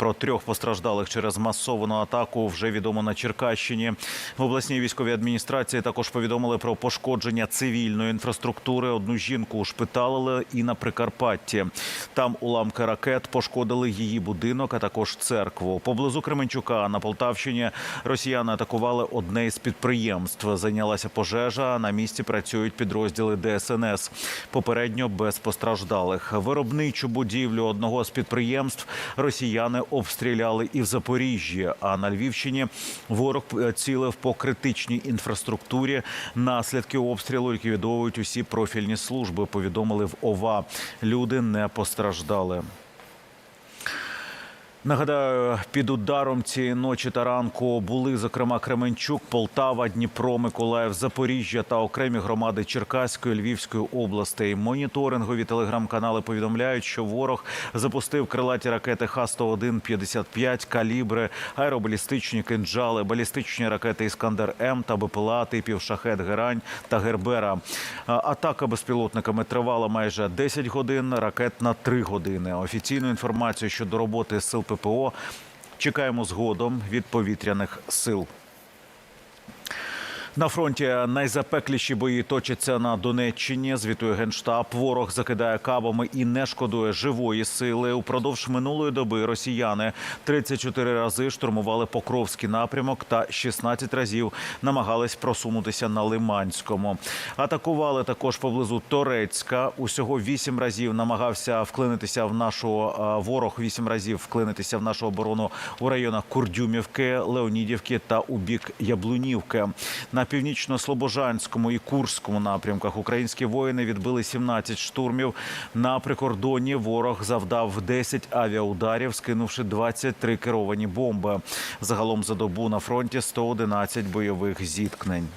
Про трьох постраждалих через масовану атаку вже відомо на Черкащині. В обласній військовій адміністрації також повідомили про пошкодження цивільної інфраструктури. Одну жінку ушпиталили і на Прикарпатті. Там уламки ракет пошкодили її будинок, а також церкву. Поблизу Кременчука на Полтавщині росіяни атакували одне із підприємств. Зайнялася пожежа. На місці працюють підрозділи ДСНС. Попередньо без постраждалих. Виробничу будівлю одного з підприємств росіяни обстріляли і в Запоріжжі. А на Львівщині ворог е, цілив по критичній інфраструктурі. Наслідки обстрілу ліквідовують усі профільні служби. Повідомили в ОВА. Люди не постраждали. Нагадаю, під ударом цієї ночі та ранку були зокрема Кременчук, Полтава, Дніпро, Миколаїв, Запоріжжя та окремі громади Черкаської, Львівської областей. Моніторингові телеграм-канали повідомляють, що ворог запустив крилаті ракети Х-101-55, калібри, аеробалістичні кинджали, балістичні ракети Іскандер М та БПЛА типів Шахет Герань та Гербера. Атака безпілотниками тривала майже 10 годин, ракет на 3 години. Офіційну інформацію щодо роботи сил ППО чекаємо згодом від повітряних сил. На фронті найзапекліші бої точаться на Донеччині. Звітує генштаб. Ворог закидає кабами і не шкодує живої сили. Упродовж минулої доби росіяни 34 рази штурмували Покровський напрямок та 16 разів намагались просунутися на Лиманському. Атакували також поблизу Торецька. Усього 8 разів намагався вклинитися в нашу ворог. 8 разів вклинитися в нашу оборону у районах Курдюмівки, Леонідівки та у бік Яблунівки. На північно-слобожанському і Курському напрямках українські воїни відбили 17 штурмів. На прикордоні ворог завдав 10 авіаударів, скинувши 23 керовані бомби. Загалом за добу на фронті 111 бойових зіткнень.